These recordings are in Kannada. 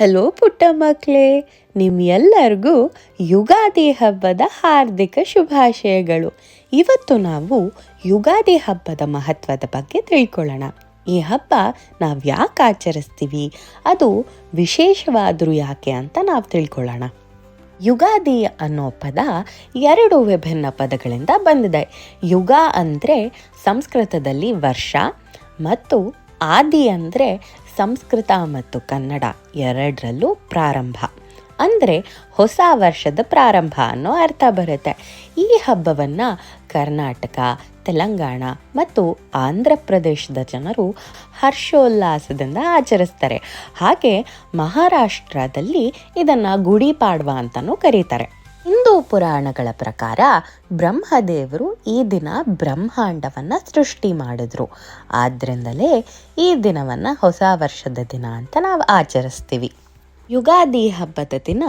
ಹಲೋ ಪುಟ್ಟ ಮಕ್ಕಳೇ ನಿಮ್ಮೆಲ್ಲರಿಗೂ ಯುಗಾದಿ ಹಬ್ಬದ ಹಾರ್ದಿಕ ಶುಭಾಶಯಗಳು. ಇವತ್ತು ನಾವು ಯುಗಾದಿ ಹಬ್ಬದ ಮಹತ್ವದ ಬಗ್ಗೆ ತಿಳ್ಕೊಳ್ಳೋಣ. ಈ ಹಬ್ಬ ನಾವು ಯಾಕೆ ಆಚರಿಸ್ತೀವಿ, ಅದು ವಿಶೇಷವಾದರೂ ಯಾಕೆ ಅಂತ ನಾವು ತಿಳ್ಕೊಳ್ಳೋಣ. ಯುಗಾದಿ ಅನ್ನೋ ಪದ ಎರಡು ವಿಭಿನ್ನ ಪದಗಳಿಂದ ಬಂದಿದೆ. ಯುಗ ಅಂದರೆ ಸಂಸ್ಕೃತದಲ್ಲಿ ವರ್ಷ ಮತ್ತು ಆದಿ ಅಂದರೆ ಸಂಸ್ಕೃತ ಮತ್ತು ಕನ್ನಡ ಎರಡರಲ್ಲೂ ಪ್ರಾರಂಭ. ಅಂದರೆ ಹೊಸ ವರ್ಷದ ಪ್ರಾರಂಭ ಅನ್ನೋ ಅರ್ಥ ಬರುತ್ತೆ. ಈ ಹಬ್ಬವನ್ನು ಕರ್ನಾಟಕ, ತೆಲಂಗಾಣ ಮತ್ತು ಆಂಧ್ರ ಪ್ರದೇಶದ ಜನರು ಹರ್ಷೋಲ್ಲಾಸದಿಂದ ಆಚರಿಸ್ತಾರೆ. ಹಾಗೆ ಮಹಾರಾಷ್ಟ್ರದಲ್ಲಿ ಇದನ್ನು ಗುಡಿ ಪಾಡ್ವ ಅಂತಲೂ ಕರೀತಾರೆ. ಹಿಂದೂ ಪುರಾಣಗಳ ಪ್ರಕಾರ ಬ್ರಹ್ಮದೇವರು ಈ ದಿನ ಬ್ರಹ್ಮಾಂಡವನ್ನು ಸೃಷ್ಟಿ ಮಾಡಿದ್ರು. ಆದ್ದರಿಂದಲೇ ಈ ದಿನವನ್ನು ಹೊಸ ವರ್ಷದ ದಿನ ಅಂತ ನಾವು ಆಚರಿಸ್ತೀವಿ. ಯುಗಾದಿ ಹಬ್ಬದ ದಿನ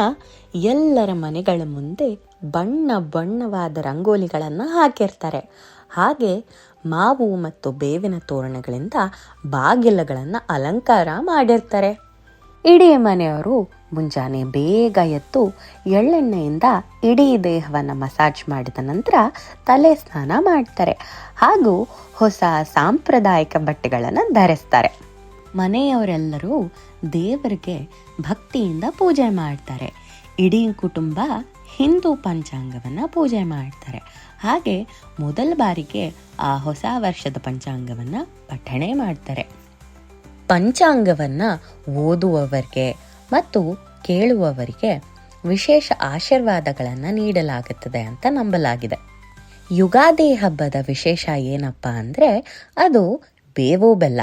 ಎಲ್ಲರ ಮನೆಗಳ ಮುಂದೆ ಬಣ್ಣ ಬಣ್ಣವಾದ ರಂಗೋಲಿಗಳನ್ನು ಹಾಕಿರ್ತಾರೆ. ಹಾಗೆ ಮಾವು ಮತ್ತು ಬೇವಿನ ತೋರಣಗಳಿಂದ ಬಾಗಿಲುಗಳನ್ನು ಅಲಂಕಾರ ಮಾಡಿರ್ತಾರೆ. ಇಡೀ ಮನೆಯವರು ಮುಂಜಾನೆ ಬೇಗ ಎದ್ದು ಎಳ್ಳೆಣ್ಣೆಯಿಂದ ಇಡೀ ದೇಹವನ್ನು ಮಸಾಜ್ ಮಾಡಿದ ನಂತರ ತಲೆ ಸ್ನಾನ ಮಾಡ್ತಾರೆ. ಹಾಗೂ ಹೊಸ ಸಾಂಪ್ರದಾಯಿಕ ಬಟ್ಟೆಗಳನ್ನು ಧರಿಸ್ತಾರೆ. ಮನೆಯವರೆಲ್ಲರೂ ದೇವರಿಗೆ ಭಕ್ತಿಯಿಂದ ಪೂಜೆ ಮಾಡ್ತಾರೆ. ಇಡೀ ಕುಟುಂಬ ಹಿಂದೂ ಪಂಚಾಂಗವನ್ನು ಪೂಜೆ ಮಾಡ್ತಾರೆ. ಹಾಗೆ ಮೊದಲ ಬಾರಿಗೆ ಆ ಹೊಸ ವರ್ಷದ ಪಂಚಾಂಗವನ್ನು ಪಠಣೆ ಮಾಡ್ತಾರೆ. ಪಂಚಾಂಗವನ್ನು ಓದುವವರಿಗೆ ಮತ್ತು ಕೇಳುವವರಿಗೆ ವಿಶೇಷ ಆಶೀರ್ವಾದಗಳನ್ನು ನೀಡಲಾಗುತ್ತದೆ ಅಂತ ನಂಬಲಾಗಿದೆ. ಯುಗಾದಿ ಹಬ್ಬದ ವಿಶೇಷ ಏನಪ್ಪ ಅಂದರೆ ಅದು ಬೇವು ಬೆಲ್ಲ.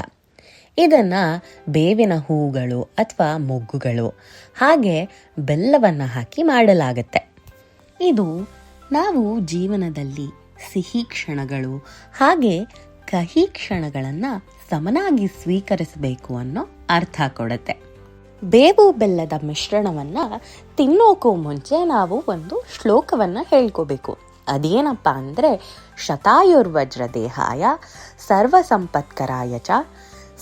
ಇದನ್ನು ಬೇವಿನ ಹೂಗಳು ಅಥವಾ ಮೊಗ್ಗುಗಳು ಹಾಗೆ ಬೆಲ್ಲವನ್ನು ಹಾಕಿ ಮಾಡಲಾಗುತ್ತೆ. ಇದು ನಾವು ಜೀವನದಲ್ಲಿ ಸಿಹಿ ಕ್ಷಣಗಳು ಹಾಗೆ ಕಹಿ ಕ್ಷಣಗಳನ್ನು ಸಮನಾಗಿ ಸ್ವೀಕರಿಸಬೇಕು ಅನ್ನೋ ಅರ್ಥ ಕೊಡುತ್ತೆ. ಬೇವು ಬೆಲ್ಲದ ಮಿಶ್ರಣವನ್ನು ತಿನ್ನೋಕ್ಕೂ ಮುಂಚೆ ನಾವು ಒಂದು ಶ್ಲೋಕವನ್ನು ಹೇಳ್ಕೋಬೇಕು. ಅದೇನಪ್ಪ ಅಂದರೆ, ಶತಾಯುರ್ವಜ್ರ ದೇಹಾಯ ಸರ್ವ ಸಂಪತ್ಕರಾಯ ಚ,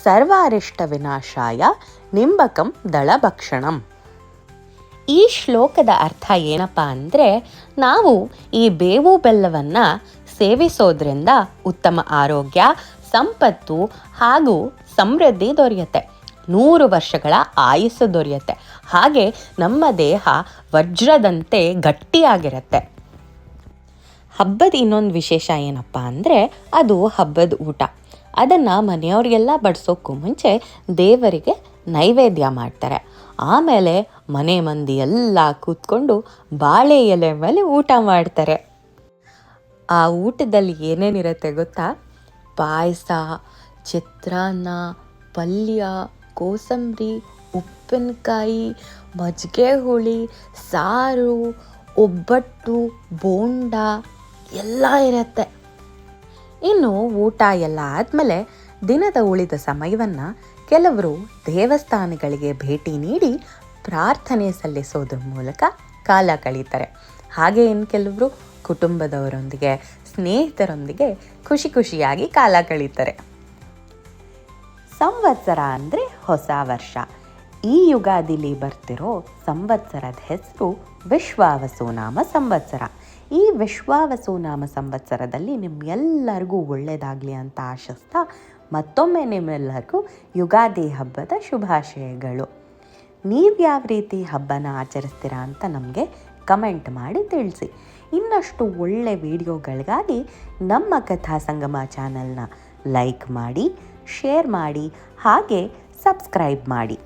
ಸರ್ವಾರಿಷ್ಟ ವಿನಾಶಾಯ, ನಿಂಬಕಂ ದಳಭಕ್ಷಣಂ. ಈ ಶ್ಲೋಕದ ಅರ್ಥ ಏನಪ್ಪ ಅಂದರೆ, ನಾವು ಈ ಬೇವು ಬೆಲ್ಲವನ್ನು ಸೇವಿಸೋದ್ರಿಂದ ಉತ್ತಮ ಆರೋಗ್ಯ, ಸಂಪತ್ತು ಹಾಗೂ ಸಮೃದ್ಧಿ ದೊರೆಯುತ್ತೆ. ನೂರು ವರ್ಷಗಳ ಆಯಸ್ಸು ದೊರೆಯುತ್ತೆ. ಹಾಗೆ ನಮ್ಮ ದೇಹ ವಜ್ರದಂತೆ ಗಟ್ಟಿಯಾಗಿರುತ್ತೆ. ಹಬ್ಬದ ಇನ್ನೊಂದು ವಿಶೇಷ ಏನಪ್ಪ ಅಂದರೆ ಅದು ಹಬ್ಬದ ಊಟ. ಅದನ್ನು ಮನೆಯವರಿಗೆಲ್ಲ ಬಡಿಸೋಕ್ಕೂ ಮುಂಚೆ ದೇವರಿಗೆ ನೈವೇದ್ಯ ಮಾಡ್ತಾರೆ. ಆಮೇಲೆ ಮನೆ ಮಂದಿ ಎಲ್ಲ ಕೂತ್ಕೊಂಡು ಬಾಳೆ ಎಲೆ ಮೇಲೆ ಊಟ ಮಾಡ್ತಾರೆ. ಆ ಊಟದಲ್ಲಿ ಏನೇನಿರುತ್ತೆ ಗೊತ್ತಾ? ಪಾಯಸ, ಚಿತ್ರಾನ್ನ, ಪಲ್ಯ ಕೋಸಂಬರಿ, ಉಪ್ಪಿನಕಾಯಿ ಮಜ್ಜಿಗೆ ಹುಳಿ ಸಾರು, ಒಬ್ಬಟ್ಟು, ಬೋಂಡ ಎಲ್ಲ ಇರುತ್ತೆ. ಇನ್ನು ಊಟ ಎಲ್ಲ ಆದಮೇಲೆ ದಿನದ ಉಳಿದ ಸಮಯವನ್ನು ಕೆಲವರು ದೇವಸ್ಥಾನಗಳಿಗೆ ಭೇಟಿ ನೀಡಿ ಪ್ರಾರ್ಥನೆ ಸಲ್ಲಿಸೋದ್ರ ಮೂಲಕ ಕಾಲ ಕಳೀತಾರೆ. ಹಾಗೆ ಇನ್ನು ಕೆಲವರು ಕುಟುಂಬದವರೊಂದಿಗೆ, ಸ್ನೇಹಿತರೊಂದಿಗೆ ಖುಷಿ ಖುಷಿಯಾಗಿ ಕಾಲ ಕಳೀತಾರೆ. ಸಂವತ್ಸರ ಅಂದರೆ ಹೊಸ ವರ್ಷ. ಈ ಯುಗಾದಿಲಿ ಬರ್ತಿರೋ ಸಂವತ್ಸರದ ಹೆಸರು ವಿಶ್ವಾವಸುನಾಮ ಸಂವತ್ಸರ. ಈ ವಿಶ್ವಾವಸುನಾಮ ಸಂವತ್ಸರದಲ್ಲಿ ನಿಮ್ಮೆಲ್ಲರಿಗೂ ಒಳ್ಳೆಯದಾಗಲಿ ಅಂತ ಆಶಿಸ್ತಾ ಮತ್ತೊಮ್ಮೆ ನಿಮ್ಮೆಲ್ಲರಿಗೂ ಯುಗಾದಿ ಹಬ್ಬದ ಶುಭಾಶಯಗಳು. ನೀವು ಯಾವ ರೀತಿ ಹಬ್ಬನ ಆಚರಿಸ್ತೀರಾ ಅಂತ ನಮಗೆ ಕಮೆಂಟ್ ಮಾಡಿ ತಿಳಿಸಿ. ಇನ್ನಷ್ಟು ಒಳ್ಳೆ ವಿಡಿಯೋಗಳಿಗಾಗಿ ನಮ್ಮ ಕಥಾ ಸಂಗಮ ಚಾನಲ್ನ ಲೈಕ್ ಮಾಡಿ ಶೇರ್ ಮಾಡಿ ಹಾಗೆ ಸಬ್ಸ್ಕ್ರೈಬ್ ಮಾಡಿ.